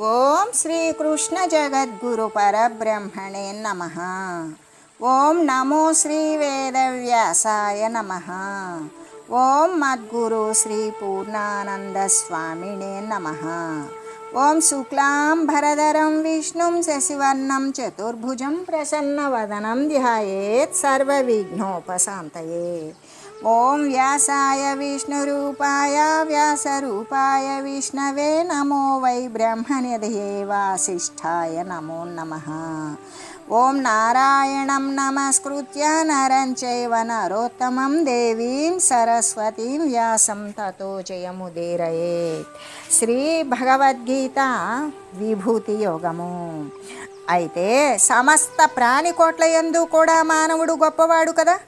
ओम श्री कृष्ण जगद्गुरु परब्रह्मणे नमः। ओम नमो श्री वेद व्यासाय नमः। ओम मद्गुरु श्री पूर्णानंद स्वामिने नमः। ओम शुक्लां भरदरं विष्णुं, शशिवर्णं, चतुर्भुजं, प्रसन्नवदनं ध्यायेत् सर्वविघ्नोपशान्तये। ओम व्यासाय विष्णु व्यासूपा विष्णवे नमो वै ब्रह्मनिधये वासिष्ठाय नमो नमः। ओम नारायणं नमस्कृत्य नरं चैव नरोत्तमं देवीं सरस्वतीं व्यासं ततो जयमुदीरयेत्। श्रीभगवद्गीता विभूतियोगमु। అయితే సమస్త ప్రాణికోట్ల యందు కూడా మానవుడు గొప్పవాడు కదా.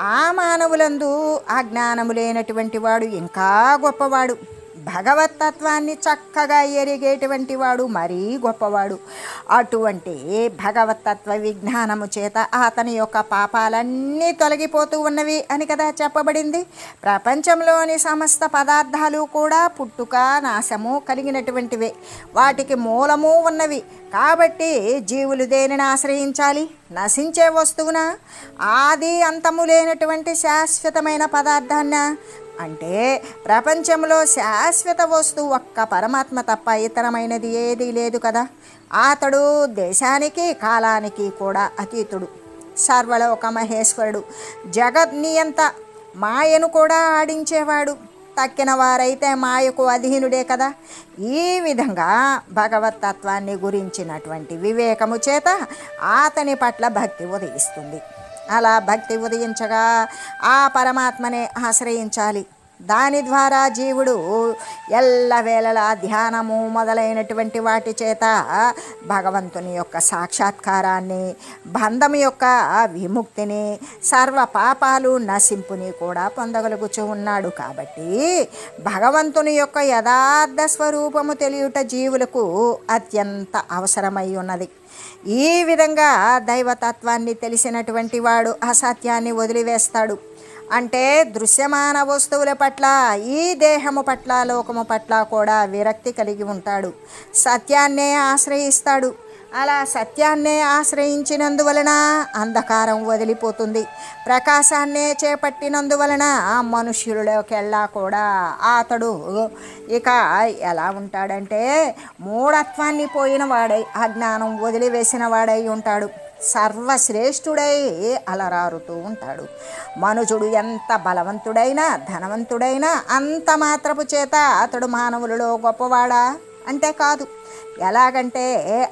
ఆ మానవులందు ఆ జ్ఞానము లేనటువంటి వాడు ఇంకా గొప్పవాడు. భగవతత్వాన్ని చక్కగా ఎరిగేటువంటి వాడు మరీ గొప్పవాడు. అటువంటి భగవతత్వ విజ్ఞానము చేత అతని యొక్క పాపాలన్నీ తొలగిపోతూ ఉన్నవి అని కదా చెప్పబడింది. ప్రపంచంలోని సమస్త పదార్థాలు కూడా పుట్టుక నాశము కలిగినటువంటివే. వాటికి మూలము ఉన్నవి. కాబట్టి జీవులు దేనిని ఆశ్రయించాలి? నశించే వస్తువున? ఆది అంతము లేనటువంటి శాశ్వతమైన పదార్థాన్న? అంటే ప్రపంచంలో శాశ్వత వస్తువు ఒక్క పరమాత్మ తప్ప ఇతరమైనది ఏదీ లేదు కదా. అతడు దేశానికి కాలానికి కూడా అతీతుడు. సర్వలోక మహేశ్వరుడు. జగన్నియంత మాయను కూడా ఆడించేవాడు. తక్కిన వారైతే మాయకు అధీనుడే కదా. ఈ విధంగా భగవతత్వాన్ని గురించినటువంటి వివేకము చేత అతని పట్ల భక్తి ఉదయిస్తుంది. అలా భక్తి ఉదయించగా ఆ పరమాత్మనే ఆశ్రయించాలి. దాని ద్వారా జీవుడు ఎల్లవేళలా ధ్యానము మొదలైనటువంటి వాటి చేత భగవంతుని యొక్క సాక్షాత్కారాన్ని బంధం యొక్క విముక్తిని సర్వ పాపాలు నశింపుని కూడా పొందగలుగుచూ ఉన్నాడు. కాబట్టి భగవంతుని యొక్క యథార్థ స్వరూపము తెలియుట జీవులకు అత్యంత అవసరమై ఉన్నది. ఈ విధంగా దైవతత్వాన్ని తెలిసినటువంటి వాడు అసత్యాన్ని వదిలివేస్తాడు. అంటే దృశ్యమాన వస్తువుల పట్ల ఈ దేహము పట్ల లోకము పట్ల కూడా విరక్తి కలిగి ఉంటాడు. సత్యాన్నే ఆశ్రయిస్తాడు. అలా సత్యాన్నే ఆశ్రయించినందువలన అంధకారం వదిలిపోతుంది. ప్రకాశాన్నే చేపట్టినందువలన మనుష్యులలోకెల్లా కూడా అతడు ఇక ఎలా ఉంటాడంటే మూఢత్వాన్ని పోయిన వాడై అజ్ఞానం వదిలివేసిన వాడై ఉంటాడు. సర్వశ్రేష్ఠుడై అలరారుతూ ఉంటాడు. మనుజుడు ఎంత బలవంతుడైనా ధనవంతుడైనా అంత మాత్రపు చేత అతడు మానవులలో గొప్పవాడా? అంతేకాదు. ఎలాగంటే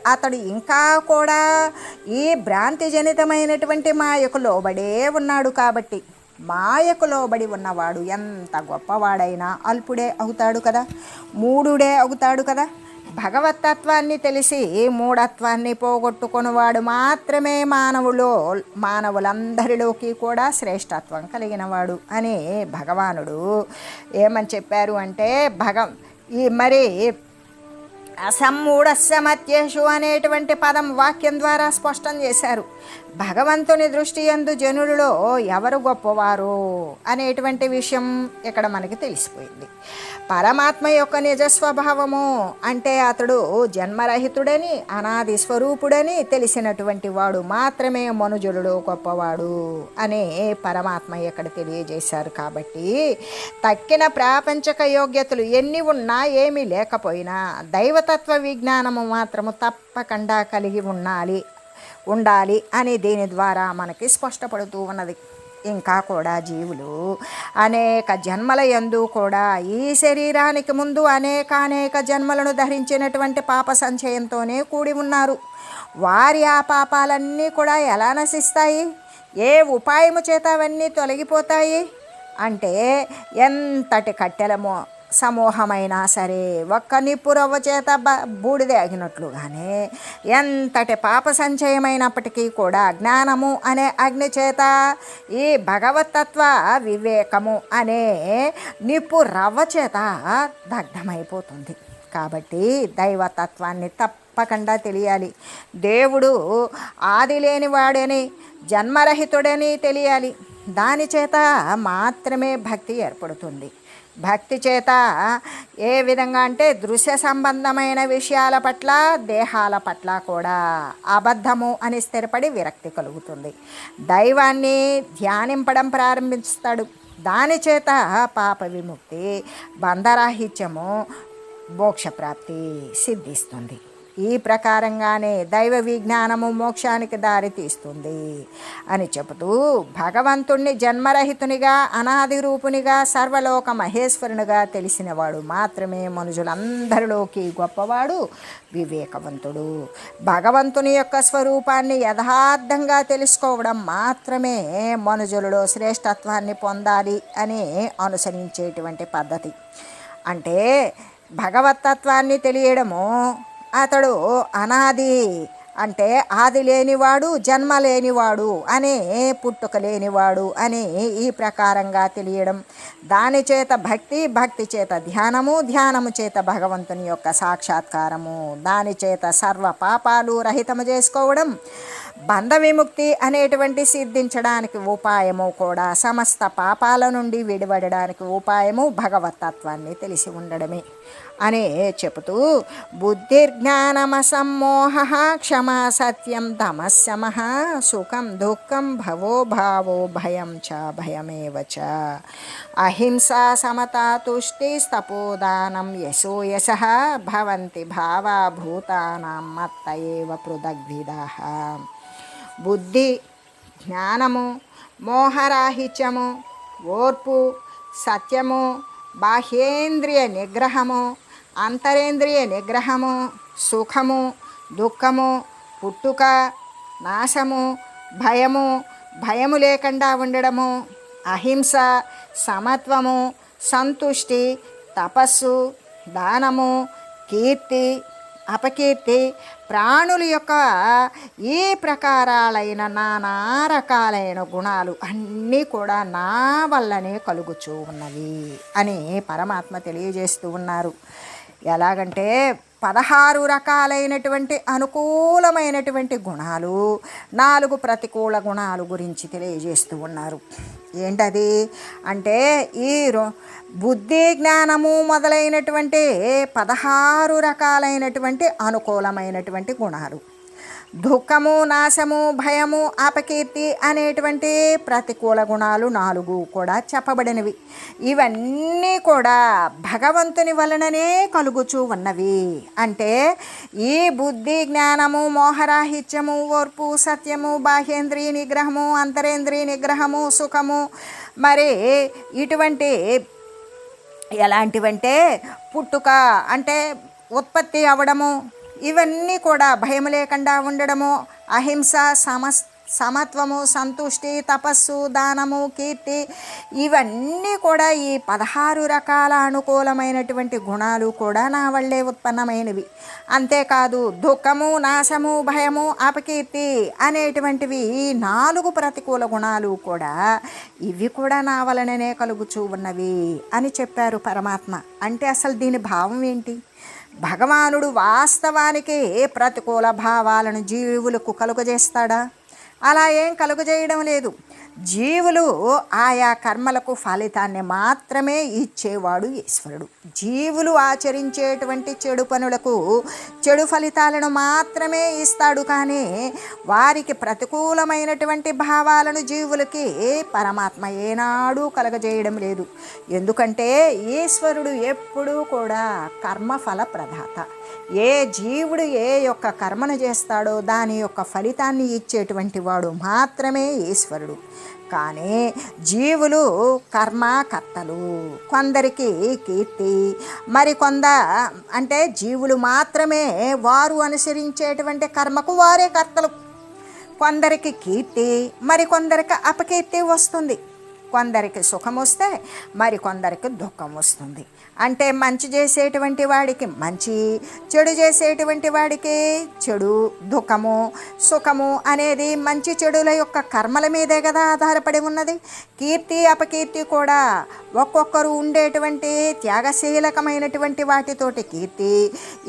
అతడు ఇంకా కూడా ఈ భ్రాంతి జనితమైనటువంటి మాయకు లోబడే ఉన్నాడు కాబట్టి మాయకు లోబడి ఉన్నవాడు ఎంత గొప్పవాడైనా అల్పుడే అవుతాడు కదా మూడుడే అవుతాడు కదా. భగవతత్వాన్ని తెలిసి మూఢత్వాన్ని పోగొట్టుకున్నవాడు మాత్రమే మానవులో మానవులందరిలోకి కూడా శ్రేష్టత్వం కలిగినవాడు అని భగవానుడు ఏమని చెప్పారు అంటే భగ ఈ మరి అసమ్మూఢస్సమత్యేషు అనేటువంటి పదం వాక్యం ద్వారా స్పష్టం చేశారు. భగవంతుని దృష్టి ఎందు జనులలో ఎవరు గొప్పవారు అనేటువంటి విషయం ఇక్కడ మనకి తెలిసిపోయింది. పరమాత్మ యొక్క నిజస్వభావము అంటే అతడు జన్మరహితుడని అనాది స్వరూపుడని తెలిసినటువంటి వాడు మాత్రమే మనుజులలో గొప్పవాడు అనే పరమాత్మ ఇక్కడ తెలియజేశారు కాబట్టి తక్కిన ప్రాపంచక యోగ్యతలు ఎన్ని ఉన్నా ఏమీ లేకపోయినా దైవతత్వ విజ్ఞానము మాత్రము తప్పకుండా కలిగి ఉండాలి ఉండాలి అని దీని ద్వారా మనకి స్పష్టపడుతూ ఉన్నది. ఇంకా కూడా జీవులు. అనేక జన్మల యందు కూడా ఈ శరీరానికి ముందు అనేక అనేక జన్మలను ధరించినటువంటి పాప సంచయంతోనే కూడి ఉన్నారు. వారి ఆ పాపాలన్నీ కూడా ఎలా నశిస్తాయి? ఏ ఉపాయము చేత అవన్నీ తొలగిపోతాయి? అంటే ఎంతటి కట్టెలమో సమూహమైనా సరే ఒక్క నిప్పురవ్వ చేత బ బూడిదాగినట్లుగానే ఎంతటి పాప సంచయమైనప్పటికీ కూడా జ్ఞానము అనే అగ్ని చేత ఈ భగవతత్వ వివేకము అనే నిప్పు రవ్వ చేత దగ్ధమైపోతుంది. కాబట్టి దైవతత్వాన్ని తప్పకుండా తెలియాలి. దేవుడు ఆది లేనివాడని జన్మరహితుడని తెలియాలి. దాని చేత మాత్రమే భక్తి ఏర్పడుతుంది. భక్తి చేత ఏ విధంగా అంటే దృశ్య సంబంధమైన విషయాల పట్ల దేహాల పట్ల కూడా అబద్ధము అని స్థిరపడి విరక్తి కలుగుతుంది. దైవాన్ని ధ్యానింపడం ప్రారంభిస్తాడు. దాని చేత పాప విముక్తి బంధరాహిత్యము మోక్షప్రాప్తి సిద్ధిస్తుంది. ఈ ప్రకారంగానే దైవ విజ్ఞానము మోక్షానికి దారితీస్తుంది అని చెబుతూ భగవంతుణ్ణి జన్మరహితునిగా అనాది రూపునిగా సర్వలోక మహేశ్వరునిగా తెలిసినవాడు మాత్రమే మనుషులందరిలోకి గొప్పవాడు వివేకవంతుడు. భగవంతుని యొక్క స్వరూపాన్ని యథార్థంగా తెలుసుకోవడం మాత్రమే మనుజులలో శ్రేష్టత్వాన్ని పొందాలి అని అనుసరించేటువంటి పద్ధతి. అంటే భగవతత్వాన్ని తెలియడము అతడు అనాది అంటే ఆది లేనివాడు జన్మ లేనివాడు అనే పుట్టుక లేనివాడు అని ఈ ప్రకారంగా తెలియడం. దాని చేత భక్తి భక్తి చేత ధ్యానము ధ్యానము చేత భగవంతుని యొక్క సాక్షాత్కారము. దాని చేత సర్వ పాపాలు రహితము చేసుకోవడం బంధ విముక్తి అనేటువంటి సిద్ధించడానికి ఉపాయము కూడా సమస్త పాపాల నుండి విడిపడడానికి ఉపాయము భగవతత్వాన్ని తెలిసి ఉండడమే. అనే చెబుతూ బుద్ధిర్జ్ఞానమసమ్మోహ క్షమా సత్యం తమస్యమ సుఖం దుఃఖం భవో భావో భయం చ భయమేవ చ. అహింసా సమతా తుష్టి స్తపోదానం యశోయశ భవంతి భావా భూతానాం మత్త ఏవ పృథగ్విధ బుద్ధి జ్ఞానము మోహరాహిత్యము ఓర్పు సత్యము బాహ్యేంద్రియ నిగ్రహము అంతరేంద్రియ నిగ్రహము సుఖము దుఃఖము పుట్టుక నాశము భయము భయము లేకుండా ఉండడము అహింస సమత్వము సంతుష్టి తపస్సు దానము కీర్తి అపకీర్తి ప్రాణుల యొక్క ఈ ప్రకారాలైన నానా రకాలైన గుణాలు అన్నీ కూడా నా వల్లనే కలుగుచూ ఉన్నవి అని పరమాత్మ తెలియజేస్తూ ఉన్నారు. ఎలాగంటే పదహారు రకాలైనటువంటి అనుకూలమైనటువంటి గుణాలు నాలుగు ప్రతికూల గుణాలు గురించి తెలియజేస్తూ ఉన్నారు. ఏంటది? అంటే ఈ రో- బుద్ధి జ్ఞానము మొదలైనటువంటి పదహారు రకాలైనటువంటి అనుకూలమైనటువంటి గుణాలు. దుఃఖము నాశము భయము అపకీర్తి అనేటువంటి ప్రతికూల గుణాలు నాలుగు కూడా చెప్పబడినవి. ఇవన్నీ కూడా భగవంతుని వలననే కలుగుచూ ఉన్నవి. అంటే ఈ బుద్ధి జ్ఞానము మోహరాహిత్యము ఓర్పు సత్యము బాహ్యేంద్రియ నిగ్రహము అంతరేంద్రియ నిగ్రహము సుఖము మరి ఇటువంటి ఎలాంటివంటే పుట్టుక అంటే ఉత్పత్తి అవ్వడము ఇవన్నీ కూడా భయం లేకుండా ఉండడము అహింస సమస్ సమత్వము సంతుష్టి తపస్సు దానము కీర్తి ఇవన్నీ కూడా ఈ పదహారు రకాల అనుకూలమైనటువంటి గుణాలు కూడా నా వల్లే ఉత్పన్నమైనవి. అంతేకాదు దుఃఖము నాశము భయము అపకీర్తి అనేటువంటివి ఈ నాలుగు ప్రతికూల గుణాలు కూడా ఇవి కూడా నా వలననే కలుగుచూ ఉన్నవి అని చెప్పారు పరమాత్మ. అంటే అసలు దీని భావం ఏంటి? భగవానుడు వాస్తవానికి ప్రతికూల భావాలను జీవులకు కలుగజేస్తాడా? అలా ఏం కలుగజేయడం లేదు. జీవులు ఆయా కర్మలకు ఫలితాన్ని మాత్రమే ఇచ్చేవాడు ఈశ్వరుడు. జీవులు ఆచరించేటువంటి చెడు పనులకు చెడు ఫలితాలను మాత్రమే ఇస్తాడు కానీ వారికి ప్రతికూలమైనటువంటి భావాలను జీవులకి పరమాత్మ ఏనాడు కలగజేయడం లేదు. ఎందుకంటే ఈశ్వరుడు ఎప్పుడూ కూడా కర్మఫల ప్రదాత ఏ జీవుడు ఏ యొక్క కర్మను చేస్తాడో దాని యొక్క ఫలితాన్ని ఇచ్చేటువంటి వాడు మాత్రమే ఈశ్వరుడు. కానీ జీవులు కర్మకర్తలు. కొందరికి కీర్తి మరి కొంద అంటే జీవులు మాత్రమే వారు అనుసరించేటువంటి కర్మకు వారే కర్తలు. కొందరికి కీర్తి మరి కొందరికి అపకీర్తి వస్తుంది. కొందరికి సుఖం వస్తే మరి కొందరికి దుఃఖం వస్తుంది. అంటే మంచి చేసేటువంటి వాడికి మంచి చెడు చేసేటువంటి వాడికి చెడు దుఃఖము సుఖము అనేది మంచి చెడుల యొక్క కర్మల మీదే కదా ఆధారపడి ఉన్నది. కీర్తి అపకీర్తి కూడా ఒక్కొక్కరు ఉండేటువంటి త్యాగశీలకమైనటువంటి వాటితోటి కీర్తి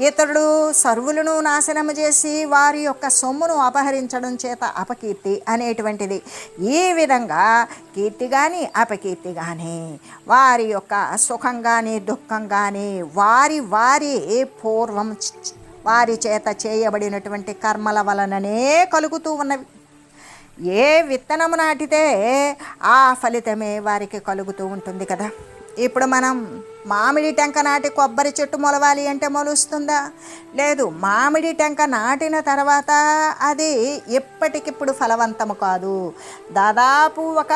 ఇతరుడు సర్వులను నాశనము చేసి వారి యొక్క సొమ్మును అపహరించడం చేత అపకీర్తి అనేటువంటిది. ఈ విధంగా కీర్తిగా కానీ అపకీర్తి కానీ వారి యొక్క సుఖం కానీ దుఃఖం కానీ వారి వారి పూర్వం వారి చేత చేయబడినటువంటి కర్మల వలననే కలుగుతూ ఉన్నవి. ఏ విత్తనము నాటితే ఆ ఫలితమే వారికి కలుగుతూ ఉంటుంది కదా. ఇప్పుడు మనం మామిడి టెంక నాటి కొబ్బరి చెట్టు మొలవాలి అంటే మొలుస్తుందా? లేదు మామిడి టెంక నాటిన తర్వాత అది ఎప్పటికిప్పుడు ఫలవంతము కాదు. దాదాపు ఒక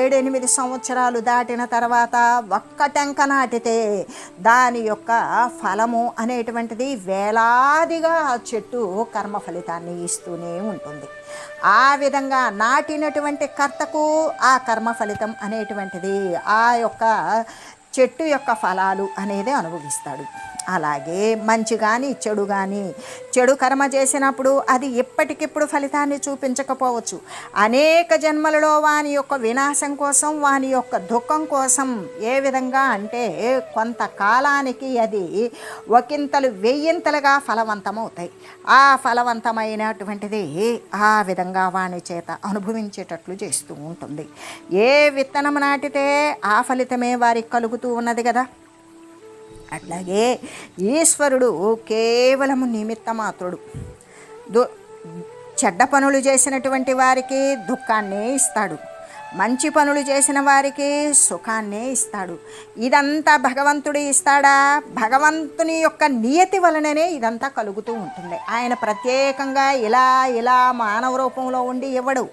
ఏడెనిమిది సంవత్సరాలు దాటిన తర్వాత ఒక్క టెంక నాటితే దాని యొక్క ఫలము అనేటువంటిది వేలాదిగా ఆ చెట్టు కర్మ ఫలితాన్ని ఇస్తూనే ఉంటుంది. ఆ విధంగా నాటినటువంటి కర్తకు ఆ కర్మ ఫలితం అనేటువంటిది ఆ యొక్క చెట్టు యొక్క ఫలాలు అనేది అనుభవిస్తాడు. అలాగే మంచి కానీ చెడు కానీ చెడు కర్మ చేసినప్పుడు అది ఎప్పటికిప్పుడు ఫలితాన్ని చూపించకపోవచ్చు. అనేక జన్మలలో వాని యొక్క వినాశం కోసం వాని యొక్క దుఃఖం కోసం ఏ విధంగా అంటే కొంతకాలానికి అది ఒకంతలు వెయ్యింతలుగా ఫలవంతమవుతాయి. ఆ ఫలవంతమైనటువంటిది ఆ విధంగా వాని చేత అనుభవించేటట్లు చేస్తూ ఉంటుంది. ఏ విత్తనం నాటితే ఆ ఫలితమే వారికి కలుగుతూ ఉన్నది కదా? అట్లాగే ఈశ్వరుడు కేవలము నిమిత్త మాత్రుడు దు చెడ్డ పనులు చేసినటువంటి వారికి దుఃఖాన్నే ఇస్తాడు. మంచి పనులు చేసిన వారికి సుఖాన్నే ఇస్తాడు. ఇదంతా భగవంతుడు ఇస్తాడా? భగవంతుని యొక్క నియతి వలననే ఇదంతా కలుగుతూ ఉంటుంది. ఆయన ప్రత్యేకంగా ఇలా ఇలా మానవ రూపంలో ఉండి ఇవ్వడు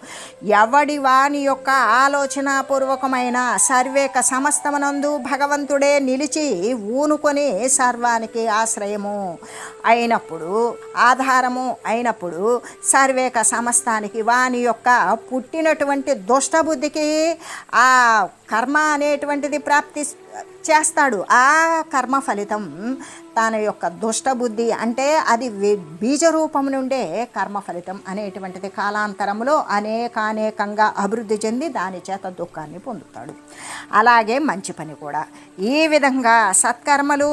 ఎవడి వాని యొక్క ఆలోచనాపూర్వకమైన సర్వేక సమస్తమనందు భగవంతుడే నిలిచి ఊనుకొని సర్వానికి ఆశ్రయము అయినప్పుడు ఆధారము అయినప్పుడు సర్వేక సమస్తానికి వాని యొక్క పుట్టినటువంటి దుష్టబుద్ధి దుష్టబుద్ధికి ఆ కర్మ అనేటువంటిది ప్రాప్తి చేస్తాడు. ఆ కర్మ ఫలితం తన యొక్క దుష్టబుద్ధి అంటే అది బీజరూపం నుండే కర్మ ఫలితం అనేటువంటిది కాలాంతరంలో అనేకానేకంగా అభివృద్ధి చెంది దాని చేత దుఃఖాన్ని పొందుతాడు. అలాగే మంచి పని కూడా. ఈ విధంగా సత్కర్మలు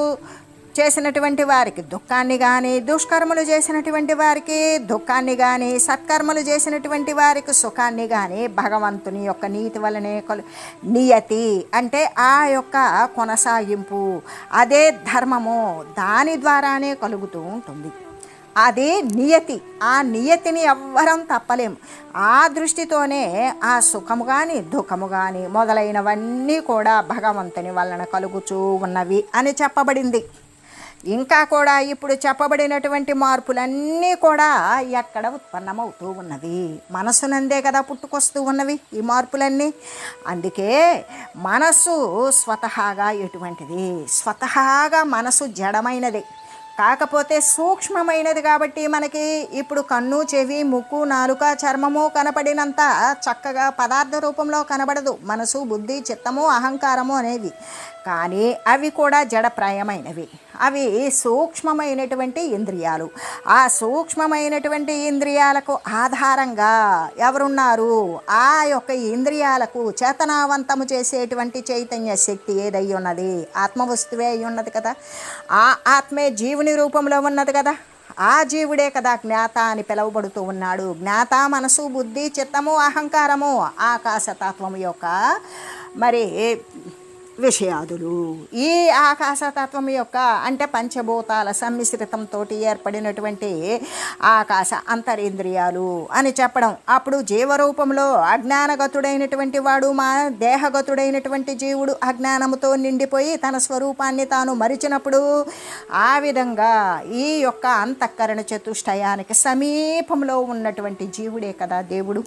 చేసినటువంటి వారికి దుఃఖాన్ని కానీ దుష్కర్మలు చేసినటువంటి వారికి దుఃఖాన్ని కానీ సత్కర్మలు చేసినటువంటి వారికి సుఖాన్ని కానీ భగవంతుని యొక్క నీతి వలనే కలు నియతి అంటే ఆ యొక్క కొనసాగింపు. అదే ధర్మము దాని ద్వారానే కలుగుతూ ఉంటుంది. అది నియతి. ఆ నియతిని ఎవ్వరం తప్పలేం. ఆ దృష్టితోనే ఆ సుఖము కానీ దుఃఖము కానీ మొదలైనవన్నీ కూడా భగవంతుని వలన కలుగుచూ ఉన్నవి అని చెప్పబడింది. ఇంకా కూడా ఇప్పుడు చెప్పబడినటువంటి మార్పులన్నీ కూడా ఎక్కడ ఉత్పన్నమవుతూ ఉన్నవి మనసునందే కదా పుట్టుకొస్తూ ఉన్నవి ఈ మార్పులన్నీ. అందుకే మనసు స్వతహాగా ఎటువంటిది? స్వతహాగా మనసు జడమైనది. కాకపోతే సూక్ష్మమైనది కాబట్టి మనకి ఇప్పుడు కన్ను చెవి ముక్కు నాలుక చర్మము కనపడినంత చక్కగా పదార్థ రూపంలో కనబడదు. మనసు బుద్ధి చిత్తము అహంకారము అనేవి. కానీ అవి కూడా జడప్రాయమైనవి. అవి సూక్ష్మమైనటువంటి ఇంద్రియాలు. ఆ సూక్ష్మమైనటువంటి ఇంద్రియాలకు ఆధారంగా ఎవరున్నారు? ఆ యొక్క ఇంద్రియాలకు చేతనావంతము చేసేటువంటి చైతన్య శక్తి ఏదై ఉన్నది? ఆత్మవస్తువే అయి ఉన్నది కదా. ఆ ఆత్మే జీవుని రూపంలో ఉన్నది కదా. ఆ జీవుడే కదా జ్ఞాత అని పిలువబడుతూ ఉన్నాడు. జ్ఞాత మనసు బుద్ధి చిత్తము అహంకారము ఆకాశతత్వము యొక్క మరి విషయాదులు. ఈ ఆకాశతత్వం యొక్క అంటే పంచభూతాల సమ్మిశ్రితంతో ఏర్పడినటువంటి ఆకాశ అంతరింద్రియాలు అని చెప్పడం. అప్పుడు జీవరూపంలో అజ్ఞానగతుడైనటువంటి వాడు మా దేహగతుడైనటువంటి జీవుడు అజ్ఞానముతో నిండిపోయి తన స్వరూపాన్ని తాను మరిచినప్పుడు ఆ విధంగా ఈ యొక్క అంతఃకరణ చతుష్టయానికి సమీపంలో ఉన్నటువంటి జీవుడే కదా దేవుడు.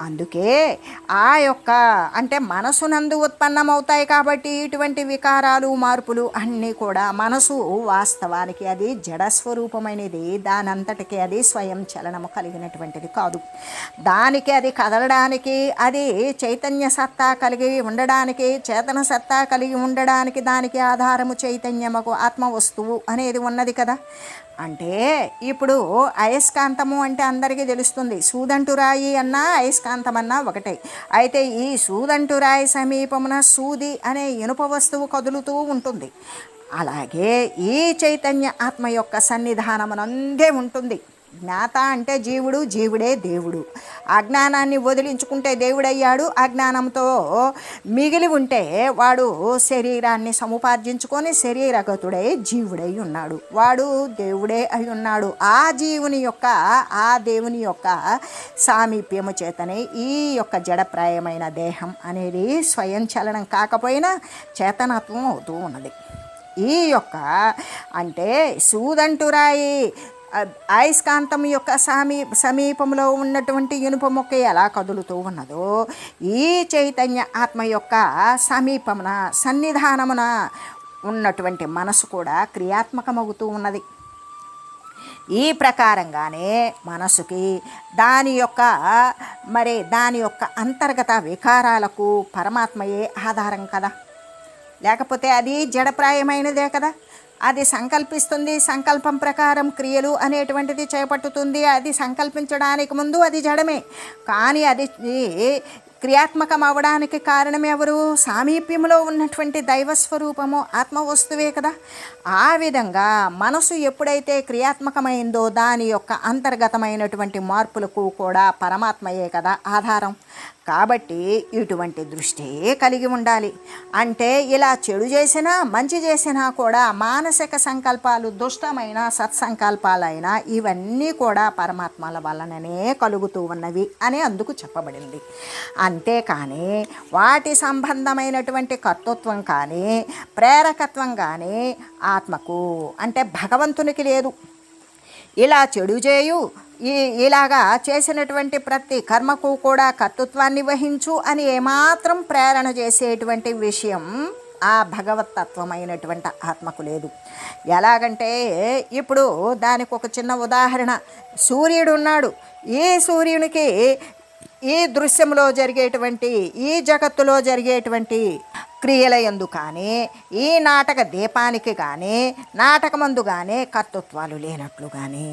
అందుకే ఆ యొక్క అంటే మనసునందు ఉత్పన్నమవుతాయి కాబట్టి ఇటువంటి వికారాలు మార్పులు అన్నీ కూడా మనసు వాస్తవానికి అది జడస్వరూపమైనది. దానంతటికి అది స్వయం చలనము కలిగినటువంటిది కాదు. దానికి అది కదలడానికి అది చైతన్య సత్తా కలిగి ఉండడానికి చేతన సత్తా కలిగి ఉండడానికి దానికి ఆధారము చైతన్యముకు ఆత్మ వస్తువు అనేది ఉన్నది కదా. అంటే ఇప్పుడు అయస్కాంతము అంటే అందరికీ తెలుస్తుంది. సూదంటు రాయి అన్నా అయస్కాంతం దృష్టాంతమన్నా ఒకటే. అయితే ఈ సూదంటురాయి సమీపమున సూది అనే ఇనుప వస్తువు కదులుతూ ఉంటుంది. అలాగే ఈ చైతన్య ఆత్మ యొక్క సన్నిధానమునందే ఉంటుంది. జ్ఞాత అంటే జీవుడు జీవుడే దేవుడు. అజ్ఞానాన్ని వదిలించుకుంటే దేవుడయ్యాడు. అజ్ఞానంతో మిగిలి ఉంటే వాడు శరీరాన్ని సముపార్జించుకొని శరీరగతుడై జీవుడై ఉన్నాడు. వాడు దేవుడే అయి ఉన్నాడు. ఆ జీవుని యొక్క ఆ దేవుని యొక్క సామీప్యము చేతనే ఈ యొక్క జడప్రాయమైన దేహం అనేది స్వయం చలనం కాకపోయినా చేతనత్వం అవుతూ ఉన్నది. ఈ యొక్క అంటే సూదంటురాయి అయస్కాంతం యొక్క సమీ సమీపంలో ఉన్నటువంటి ఇనుప మొక్క ఎలా కదులుతూ ఉన్నదో ఈ చైతన్య ఆత్మ యొక్క సమీపమున సన్నిధానమున ఉన్నటువంటి మనసు కూడా క్రియాత్మకమవుతూ ఉన్నది. ఈ ప్రకారంగానే మనసుకి దాని యొక్క మరి దాని యొక్క అంతర్గత వికారాలకు పరమాత్మయే ఆధారం కదా. లేకపోతే అది జడప్రాయమైనదే కదా. అది సంకల్పిస్తుంది సంకల్పం ప్రకారం క్రియలు అనేటువంటిది చేపట్టుతుంది. అది సంకల్పించడానికి ముందు అది జడమే. కానీ అది క్రియాత్మకం అవడానికి కారణం ఎవరు? సామీప్యంలో ఉన్నటువంటి దైవ స్వరూపము కదా. ఆ విధంగా మనసు ఎప్పుడైతే క్రియాత్మకమైందో దాని యొక్క అంతర్గతమైనటువంటి మార్పులకు కూడా పరమాత్మయే కదా ఆధారం. కాబట్టి ఇటువంటి దృష్టి కలిగి ఉండాలి. అంటే ఇలా చెడు చేసినా మంచి చేసినా కూడా మానసిక సంకల్పాలు దుష్టమైన సత్సంకల్పాలైనా ఇవన్నీ కూడా పరమాత్మల వలననే కలుగుతూ ఉన్నవి అని అందుకు చెప్పబడింది. అంతేకాని వాటి సంబంధమైనటువంటి కర్తృత్వం కానీ ప్రేరకత్వం కానీ ఆత్మకు అంటే భగవంతునికి లేదు. ఇలా చెడు చేయు. ఈ ఇలాగా చేసినటువంటి ప్రతి కర్మకు కూడా కర్తృత్వాన్ని వహించు అని ఏమాత్రం ప్రేరణ చేసేటువంటి విషయం ఆ భగవతత్వమైనటువంటి ఆత్మకు లేదు. ఎలాగంటే ఇప్పుడు దానికి ఒక చిన్న ఉదాహరణ. సూర్యుడు ఉన్నాడు. ఈ సూర్యునికి ఈ దృశ్యంలో జరిగేటువంటి ఈ జగత్తులో జరిగేటువంటి క్రియలయందు కానీ ఈ నాటక దీపానికి కానీ నాటకమందు కానీ కర్తృత్వాలు లేనట్లు కానీ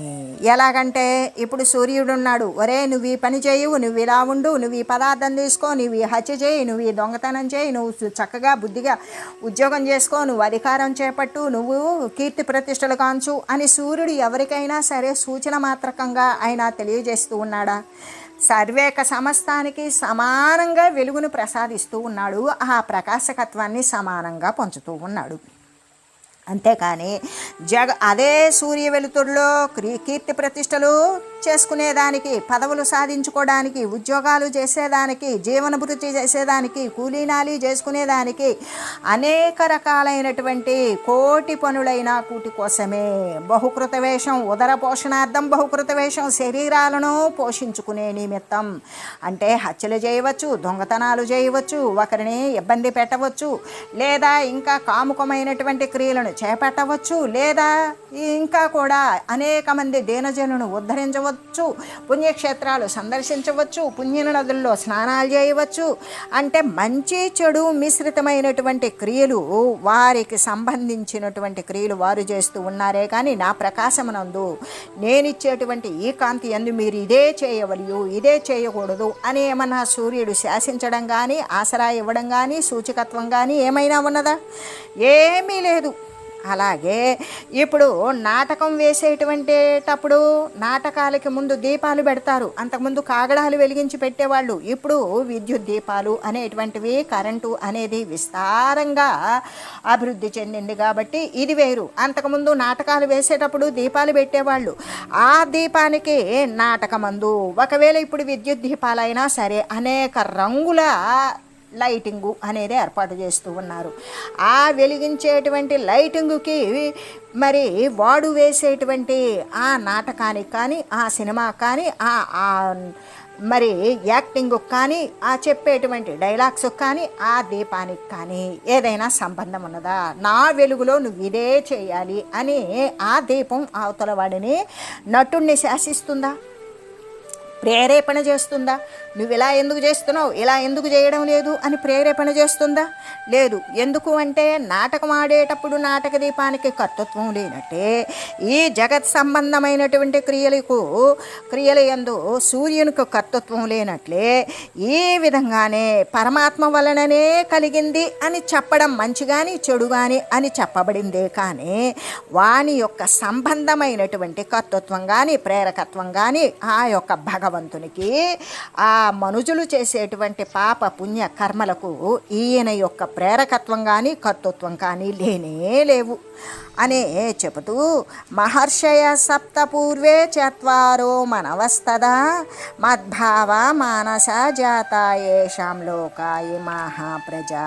ఎలాగంటే ఇప్పుడు సూర్యుడు ఉన్నాడు ఒరే నువ్వు ఈ పని చేయవు నువ్వు ఇలా ఉండు నువ్వు ఈ పదార్థం తీసుకో నువ్వు ఈ హత్య చేయి నువ్వు ఈ దొంగతనం చేయి నువ్వు చక్కగా బుద్ధిగా ఉద్యోగం చేసుకో నువ్వు అధికారం చేపట్టు నువ్వు కీర్తి ప్రతిష్టలు కాంచు అని సూర్యుడు ఎవరికైనా సరే సూచన మాత్రకంగా ఆయన తెలియజేస్తూ ఉన్నాడా? సర్వేక సమస్తానికి సమానంగా వెలుగును ప్రసాదిస్తూ ఉన్నాడు. ఆ ప్రకాశకత్వాన్ని సమానంగా పంచుతూ ఉన్నాడు. అంతేకాని జగ అదే సూర్య వెలుతురులో క్రీ- కీర్తి ప్రతిష్టలు చేసుకునేదానికి పదవులు సాధించుకోవడానికి ఉద్యోగాలు చేసేదానికి జీవనభృతి చేసేదానికి కూలీనాలి చేసుకునేదానికి అనేక రకాలైనటువంటి కోటి పనులైన కూటి కోసమే. బహుకృత వేషం ఉదర పోషణార్థం బహుకృత వేషం శరీరాలను పోషించుకునే నిమిత్తం. అంటే హత్యలు చేయవచ్చు దొంగతనాలు చేయవచ్చు ఒకరిని ఇబ్బంది పెట్టవచ్చు లేదా ఇంకా కాముకమైనటువంటి క్రియలను చేపట్టవచ్చు లేదా ఇంకా కూడా అనేక మంది దీనజనులను ఉద్ధరించవచ్చు. పుణ్యక్షేత్రాలు సందర్శించవచ్చు పుణ్య నదుల్లో స్నానాలు చేయవచ్చు. అంటే మంచి చెడు మిశ్రితమైనటువంటి క్రియలు వారికి సంబంధించినటువంటి క్రియలు వారు చేస్తూ ఉన్నారే కానీ నా ప్రకాశమునందు నేనిచ్చేటువంటి ఈ కాంతి అందు మీరు ఇదే చేయవలయు ఇదే చేయకూడదు అని ఏమన్నా సూర్యుడు శాసించడం కానీ ఆసరా ఇవ్వడం కానీ సూచకత్వం కానీ ఏమైనా ఉన్నదా? ఏమీ లేదు. అలాగే ఇప్పుడు నాటకం వేసేటువంటిటప్పుడు నాటకాలకి ముందు దీపాలు పెడతారు. అంతకుముందు కాగడాలు వెలిగించి పెట్టేవాళ్ళు. ఇప్పుడు విద్యుత్ దీపాలు అనేటువంటివి కరెంటు అనేది విస్తారంగా అభివృద్ధి చెందింది కాబట్టి ఇది వేరు. అంతకుముందు నాటకాలు వేసేటప్పుడు దీపాలు పెట్టేవాళ్ళు. ఆ దీపానికి నాటకమందు. ఒకవేళ ఇప్పుడు విద్యుత్ దీపాలైనా సరే అనేక రంగుల లైటింగు అనేది ఏర్పాటు చేస్తూ ఉన్నారు. ఆ వెలిగించేటువంటి లైటింగుకి మరి వాడు వేసేటువంటి ఆ నాటకానికి కానీ ఆ సినిమా కానీ ఆ మరి యాక్టింగ్కు కానీ ఆ చెప్పేటువంటి డైలాగ్స్ కానీ ఆ దీపానికి కానీ ఏదైనా సంబంధం ఉన్నదా? నా వెలుగులో నువ్వు ఇదే చేయాలి అని ఆ దీపం అవతల వాడిని నటుణ్ణి శాసిస్తుందా? ప్రేరేపణ చేస్తుందా? నువ్వు ఇలా ఎందుకు చేస్తున్నావు? ఇలా ఎందుకు చేయడం లేదు అని ప్రేరేపణ చేస్తుందా? లేదు. ఎందుకు అంటే నాటకం ఆడేటప్పుడు నాటక దీపానికి కర్తృత్వం లేనట్టే ఈ జగత్ సంబంధమైనటువంటి క్రియలకు క్రియల యందు సూర్యునికి కర్తృత్వం లేనట్లే ఈ విధంగానే పరమాత్మ వలననే కలిగింది అని చెప్పడం మంచి కానీ చెడు కానీ అని చెప్పబడిందే కానీ వాని యొక్క సంబంధమైనటువంటి కర్తృత్వం కానీ ప్రేరకత్వం కానీ ఆ యొక్క భగవంతునికి ఆ మనుజులు చేసేటువంటి పాప పుణ్య కర్మలకు ఈయన యొక్క ప్రేరకత్వం కానీ కర్తృత్వం కానీ లేనే లేవు అనే చెబుతూ మహర్షయ సప్త పూర్వే చత్వారో మనవస్తదా మద్భావ మానస జాత ఏషాం లోకాయ మహాప్రజా.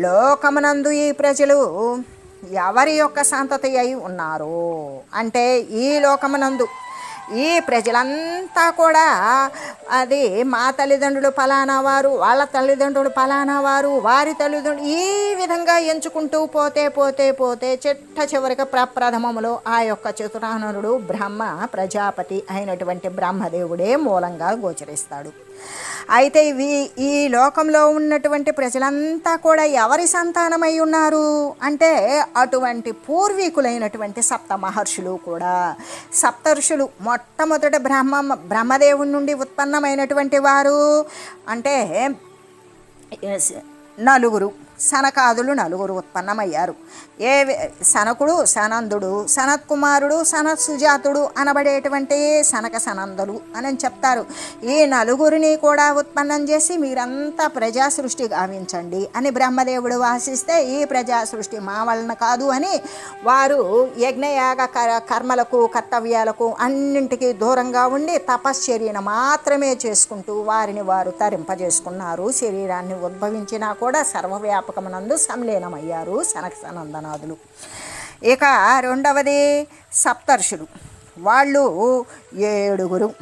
లోకమునందు ఈ ప్రజలు ఎవరి యొక్క సంతతి అయి ఉన్నారు అంటే ఈ లోకమునందు ఈ ప్రజలంతా కూడా అది మా తల్లిదండ్రులు ఫలానా వారు వాళ్ళ తల్లిదండ్రులు ఫలానా వారు వారి తల్లిదండ్రులు ఈ విధంగా ఎంచుకుంటూ పోతే పోతే పోతే చిట్ట చివరికి ప్రప్రథమములో ఆ యొక్క చతురాననుడు బ్రహ్మ ప్రజాపతి అయినటువంటి బ్రహ్మదేవుడే మూలంగా గోచరిస్తాడు. అయితే ఇవి ఈ లోకంలో ఉన్నటువంటి ప్రజలంతా కూడా ఎవరి సంతానమై ఉన్నారు? అంటే అటువంటి పూర్వీకులైనటువంటి సప్త మహర్షులు కూడా. సప్తర్షులు మొట్టమొదట బ్రహ్మ బ్రహ్మదేవుని నుండి ఉత్పన్నమైనటువంటి వారు. అంటే నలుగురు. సనకాదులు నలుగురు ఉత్పన్నమయ్యారు. ఏ సనకుడు సనందుడు సనత్ కుమారుడు సనత్ సుజాతుడు అనబడేటువంటి సనక సనందులు అని చెప్తారు. ఈ నలుగురిని కూడా ఉత్పన్నం చేసి మీరంతా ప్రజా సృష్టి గావించండి అని బ్రహ్మదేవుడు వాసిస్తే ఈ ప్రజా సృష్టి మా వలన కాదు అని వారు యజ్ఞయాగ కర్మలకు కర్తవ్యాలకు అన్నింటికీ దూరంగా ఉండి తపశ్చర్యను మాత్రమే చేసుకుంటూ వారిని వారు తరింపజేసుకున్నారు. శరీరాన్ని ఉద్భవించినా కూడా జ్ఞాపకమునందు సంలీనమయ్యారు సనక సనందనాథులు. ఇక రెండవది సప్తర్షులు. వాళ్ళు ఏడుగురు.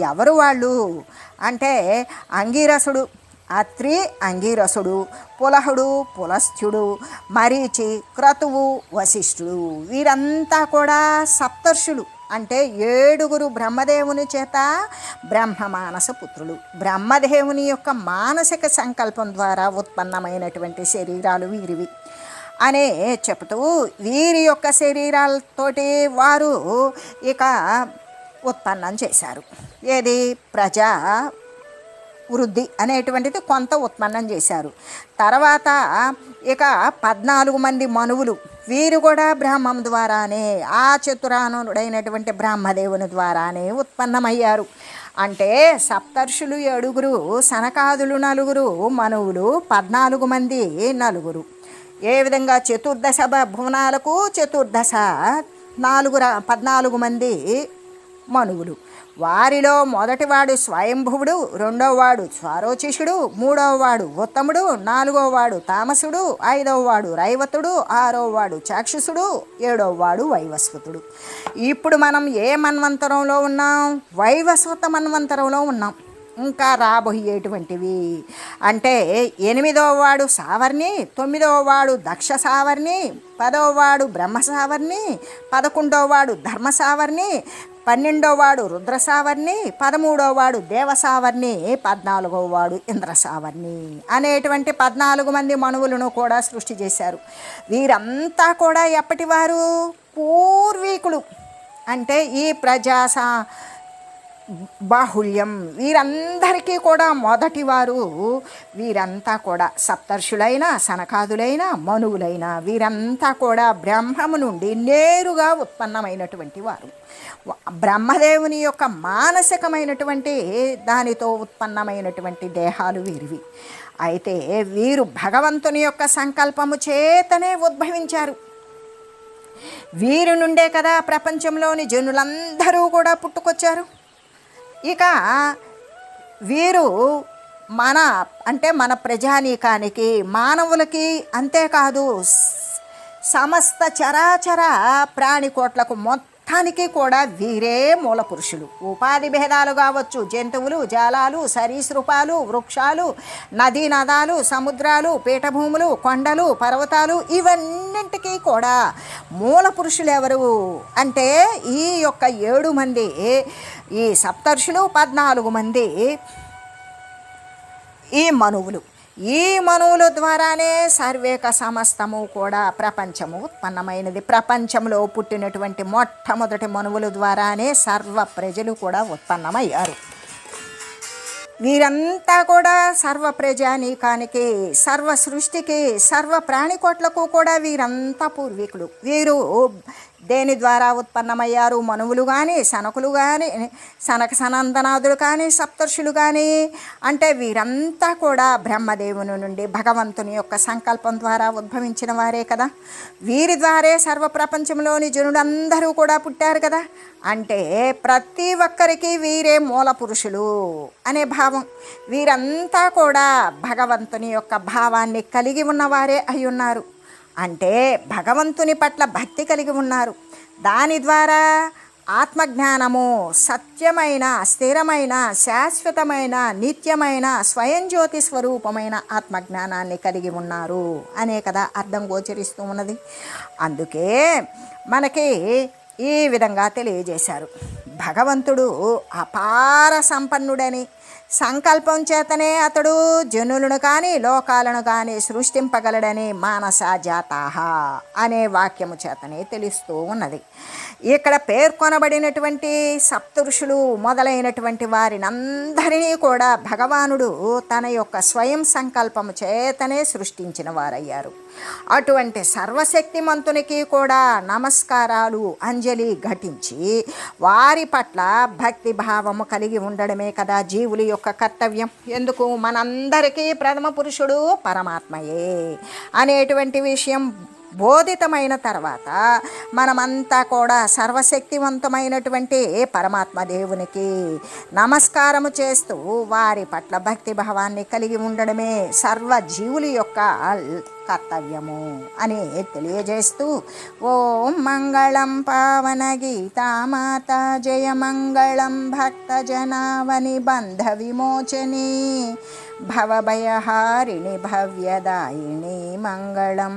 ఎవరు వాళ్ళు? అంటే అంగీరసుడు అత్రి అంగీరసుడు పులహుడు పులస్థ్యుడు మరీచి క్రతువు వశిష్ఠుడు. వీరంతా కూడా సప్తర్షులు. అంటే ఏడుగురు బ్రహ్మదేవుని చేత బ్రహ్మ మానస పుత్రులు. బ్రహ్మదేవుని యొక్క మానసిక సంకల్పం ద్వారా ఉత్పన్నమైనటువంటి శరీరాలు వీరివి. అనే చెబుతూ వీరి యొక్క శరీరాలతోటి వారు ఇక ఉత్పన్నం చేశారు. ఏది? ప్రజా వృద్ధి అనేటువంటిది కొంత ఉత్పన్నం చేశారు. తర్వాత ఇక పద్నాలుగు మంది మనువులు వీరు కూడా బ్రహ్మం ద్వారానే ఆ చతురానుడైనటువంటి బ్రహ్మదేవుని ద్వారానే ఉత్పన్నమయ్యారు. అంటే సప్తర్షులు ఏడుగురు సనకాదులు నలుగురు మనువులు పద్నాలుగు మంది నలుగురు. ఏ విధంగా చతుర్దశ భువనాలకు చతుర్దశ నాలుగు పద్నాలుగు మంది మనువులు. వారిలో మొదటివాడు స్వయంభువుడు రెండోవాడు స్వారోచిషుడు మూడోవాడు ఉత్తముడు నాలుగోవాడు తామసుడు ఐదోవాడు రైవతుడు ఆరోవాడు చాక్షుసుడు ఏడోవాడు వైవస్వతుడు. ఇప్పుడు మనం ఏ మన్వంతరంలో ఉన్నాం? వైవస్వత మన్వంతరంలో ఉన్నాం. ఇంకా రాబోయేటువంటివి. అంటే ఎనిమిదో వాడు సావర్ణి తొమ్మిదో వాడు దక్ష సావర్ణి పదోవాడు బ్రహ్మ సావర్ణి పదకొండోవాడు ధర్మ సావర్ణి పన్నెండోవాడు వాడు పదమూడోవాడు దేవసావర్ణి పదమూడవ వాడు దేవ వాడు అనేటువంటి పద్నాలుగు మంది మనువులను కూడా సృష్టి చేశారు. వీరంతా కూడా ఎప్పటివారు? పూర్వీకులు. అంటే ఈ ప్రజాసా బాహుళ్యం. వీరందరికీ కూడా మొదటివారు వీరంతా కూడా సప్తర్షులైన సనకాదులైన మనువులైన. వీరంతా కూడా బ్రహ్మము నుండి నేరుగా ఉత్పన్నమైనటువంటి వారు. బ్రహ్మదేవుని యొక్క మానసికమైనటువంటి దానితో ఉత్పన్నమైనటువంటి దేహాలు వీరివి. అయితే వీరు భగవంతుని యొక్క సంకల్పము చేతనే ఉద్భవించారు. వీరి నుండే కదా ప్రపంచంలోని జనులందరూ కూడా పుట్టుకొచ్చారు. ఇక వీరు మన అంటే మన ప్రజానీకానికి మానవులకి అంతేకాదు సమస్త చరాచర ప్రాణికోట్లకు మొత్తం మొత్తానికి కూడా వీరే మూల పురుషులు. ఉపాధి భేదాలు కావచ్చు జంతువులు జాలాలు సరీసృపాలు వృక్షాలు నదీ నదాలు సముద్రాలు పీఠభూములు కొండలు పర్వతాలు ఇవన్నింటికీ కూడా మూల పురుషులు ఎవరు అంటే ఈ యొక్క ఏడు మంది ఈ సప్తర్షులు పద్నాలుగు మంది ఈ మనువులు. ఈ మనువుల ద్వారానే సర్వేక సమస్తము కూడా ప్రపంచము ఉత్పన్నమైనది. ప్రపంచంలో పుట్టినటువంటి మొట్టమొదటి మనువుల ద్వారానే సర్వ ప్రజలు కూడా ఉత్పన్నమయ్యారు. వీరంతా కూడా సర్వ ప్రజానీకానికి సర్వ సృష్టికి సర్వ ప్రాణికోట్లకు కూడా వీరంతా పూర్వీకులు. వీరు దేని ద్వారా ఉత్పన్నమయ్యారు? మనువులు కానీ సనకులు కానీ సనక సనందనాథులు కానీ సప్తర్షులు కానీ? అంటే వీరంతా కూడా బ్రహ్మదేవుని నుండి భగవంతుని యొక్క సంకల్పం ద్వారా ఉద్భవించిన వారే కదా. వీరి ద్వారే సర్వ ప్రపంచంలోని జనులందరూ కూడా పుట్టారు కదా. అంటే ప్రతి ఒక్కరికి వీరే మూల పురుషులు అనే భావం. వీరంతా కూడా భగవంతుని యొక్క భావాన్ని కలిగి ఉన్నవారే అయి ఉన్నారు. అంటే భగవంతుని పట్ల భక్తి కలిగి ఉన్నారు. దాని ద్వారా ఆత్మజ్ఞానము సత్యమైన స్థిరమైన శాశ్వతమైన నిత్యమైన స్వయం జ్యోతి స్వరూపమైన ఆత్మజ్ఞానాన్ని కలిగి ఉన్నారు అనే కదా అర్థం గోచరిస్తూ ఉన్నది. అందుకే మనకి ఈ విధంగా తెలియజేశారు. భగవంతుడు అపార సంపన్నుడని సంకల్పం చేతనే అతడు జనులను కానీ లోకాలను కానీ సృష్టింపగలడని మానస జాతాహ అనే వాక్యము చేతనే తెలుస్తూ ఉన్నది. ఇక్కడ పేర్కొనబడినటువంటి సప్తఋషులు మొదలైనటువంటి వారిని అందరినీ కూడా భగవానుడు తన యొక్క స్వయం సంకల్పము చేతనే సృష్టించిన వారయ్యారు. అటువంటి సర్వశక్తిమంతునికి కూడా నమస్కారాలు అంజలి ఘటించి వారి పట్ల భక్తి భావము కలిగి ఉండడమే కదా జీవుల యొక్క కర్తవ్యం. ఎందుకు? మనందరికీ ప్రథమ పురుషుడు పరమాత్మయే అనేటువంటి విషయం బోధితమైన తర్వాత మనమంతా కూడా సర్వశక్తివంతమైనటువంటి పరమాత్మ దేవునికి నమస్కారము చేస్తూ వారి పట్ల భక్తి భావాన్ని కలిగి ఉండడమే సర్వ జీవుల యొక్క కర్తవ్యము అని తెలియజేస్తూ ఓం మంగళం పావన గీతామాత జయ మంగళం భక్త జనావని బంధ విమోచని భవభయహారిణి భవ్యదాయిని మంగళం.